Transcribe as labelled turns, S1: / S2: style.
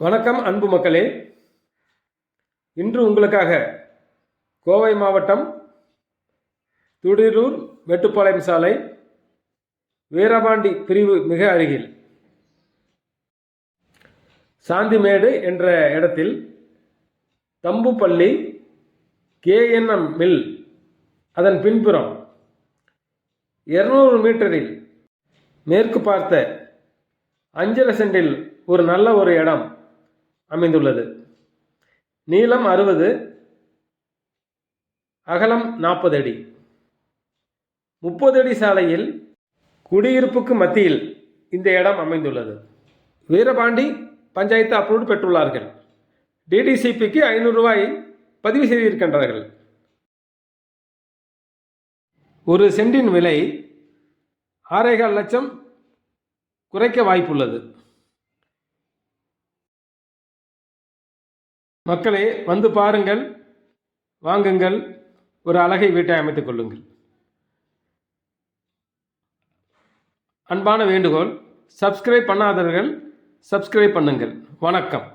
S1: வணக்கம் அன்பு மக்களே. இன்று உங்களுக்காக கோவை மாவட்டம் துடிரூர் மேட்டுப்பாளையம் சாலை வீரபாண்டி பிரிவு மிக அருகில் சாந்திமேடு என்ற இடத்தில் தம்புப்பள்ளி கேஎன்எம் மில் அதன் பின்புறம் இருநூறு மீட்டரில் மேற்கு பார்த்த அஞ்சல சென்டில் ஒரு நல்ல ஒரு இடம். அமைந்துள்ளது. நீளம் அறுபது அகலம் நாற்பது அடி. முப்பது அடி சாலையில் குடியிருப்புக்கு மத்தியில் இந்த இடம் அமைந்துள்ளது. வீரபாண்டி பஞ்சாயத்து அப்ரூவ்டு பெற்றுள்ளார்கள். டிடிசிபிக்கு ஐநூறு ரூபாய் பதிவு செய்திருக்கின்றார்கள். ஒரு சென்டின் விலை ஆறேகால் லட்சம் குறைக்க வாய்ப்புள்ளது. மக்களே வந்து பாருங்கள். வாங்குங்கள். ஒரு அழகை வீட்டை அமைத்துக் கொள்ளுங்கள். அன்பான வேண்டுகோள் சப்ஸ்கிரைப் பண்ணாதவர்கள் சப்ஸ்கிரைப் பண்ணுங்கள். வணக்கம்.